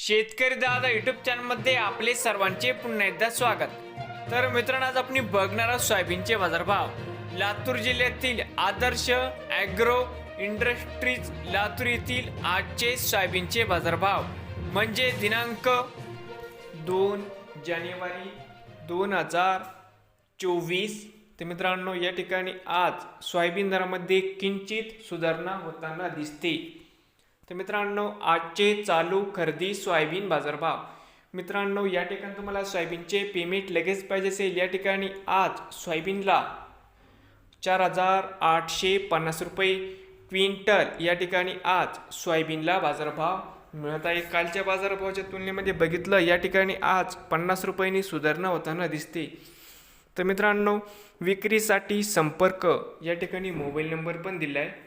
शेतकरी दादा युट्यूब चॅनलमध्ये आपले सर्वांचे पुन्हा एकदा स्वागत. तर मित्रांनो आज आपण बघणार आहोत सोयाबीनचे बाजारभाव. लातूर जिल्ह्यातील आदर्श ॲग्रो इंडस्ट्रीज लातूर येथील आजचे सोयाबीनचे बाजारभाव. म्हणजे दिनांक दोन जानेवारी दोन हजार चोवीस. तर मित्रांनो या ठिकाणी आज सोयाबीन दरामध्ये किंचित सुधारणा होताना दिसते. तर मित्रांनो आजचे चालू खरेदी सोयाबीन बाजारभाव. मित्रांनो या ठिकाणी तुम्हाला सोयाबीनचे पेमेंट लगेच पाहिजे असेल. या ठिकाणी आज सोयाबीनला चार हजार आठशे पन्नास रुपये क्विंटल या ठिकाणी आज सोयाबीनला बाजारभाव मिळत आहे. कालच्या बाजारभावाच्या तुलनेमध्ये बघितलं या ठिकाणी आज पन्नास रुपयांनी सुधारणा होताना दिसते. तर मित्रांनो विक्रीसाठी संपर्क या ठिकाणी मोबाईल नंबर पण दिला आहे